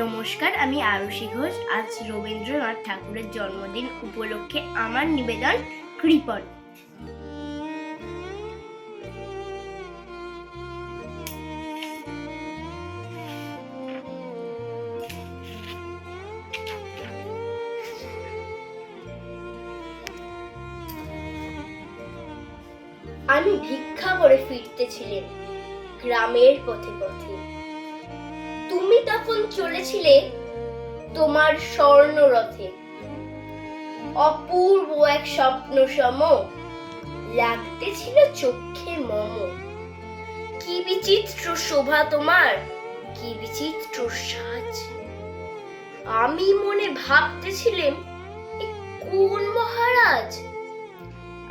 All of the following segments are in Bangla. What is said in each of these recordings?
নমস্কার, আমি আরুষি ঘোষ। আজ রবীন্দ্রনাথ ঠাকুরের জন্মদিন উপলক্ষে আমার নিবেদন কৃপণ আমি ভিক্ষা করে ফিরতেছিলেন, গ্রামের পথে পথে। তুমি তখন চলেছিলে তোমার স্বর্ণরথে। অপূর্ব এক স্বপ্ন সম, লাগতেছিল চোখে মম। কি বিচিত্র শোভা তোমার, কি বিচিত্র সাজ। আমি মনে ভাবতেছিলাম কোন মহারাজ?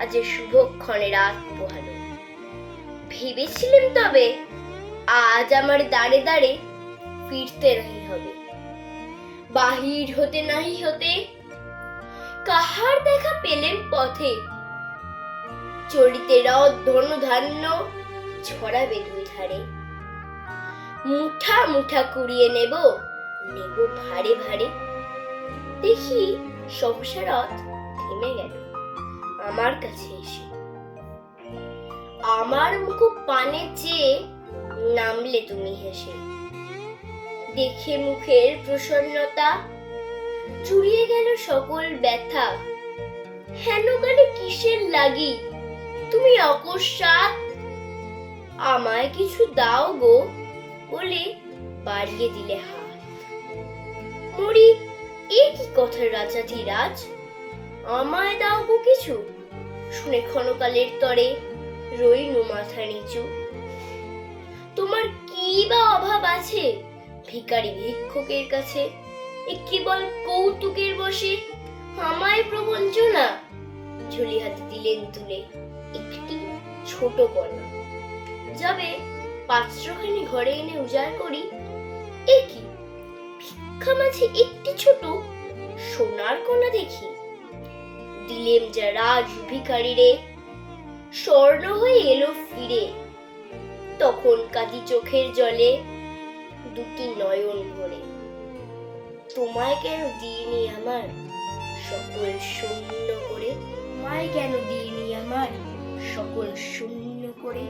আজ শুভক্ষণে রাত পোহালো। ভেবেছিলাম তবে, আজ আমার দাঁড়ে দাঁড়ে ফিরতে নাহি হবে। বাহির হতে নাহি হতে কাহার দেখা পেলেন পথে? চড়িতে রথ, ধনু ধান্য ছড়াবে দুই ধারে। মুঠা মুঠা কুড়িয়ে নেব নেব ভারে ভারে। দেখি সহসা রথ থেমে গেল আমার কাছে এসে। আমার মুখ পানে চেয়ে নামলে তুমি হেসে। দেখে মুখের প্রসন্নতা। চুরিয়ে গেল সকল ব্যথা। হেন গানে কিসের লাগি? তুমি অকস্মাৎ আমায় কিছু দাও গো বলে বাড়িয়ে দিলে হাত। মরি, এ কি কথা রাজা ধীরাজ? আমায় দাও গো কিছু? শুনে ক্ষণকালের তরে রইনু মাথা নিচু। তোমার কি বা অভাব আছে? ভিখারি ভিক্ষুকের কাছে। এ কেবল কৌতুকের বসে আমায় প্রবঞ্চনা ঝুলি হাতে দিলেন তুলে একটি ছোট কণা যাবে পাত্রখানি ঘরে এনে উজাড় করি। এ কি? ভিক্ষা মাঝে একটি ছোট সোনার কণা দেখি। দিলেম যা রাজ ভিখারি রে। স্বর্ণ হয়ে এলো ফিরে। তখন কাঁদি চোখের জলে। দুটি নয়ন ভরে। তোমায় কেন দিইনি আমার? সকল শূন্য করে। তোমায় কেন দিইনি আমার? সকল শূন্য করে।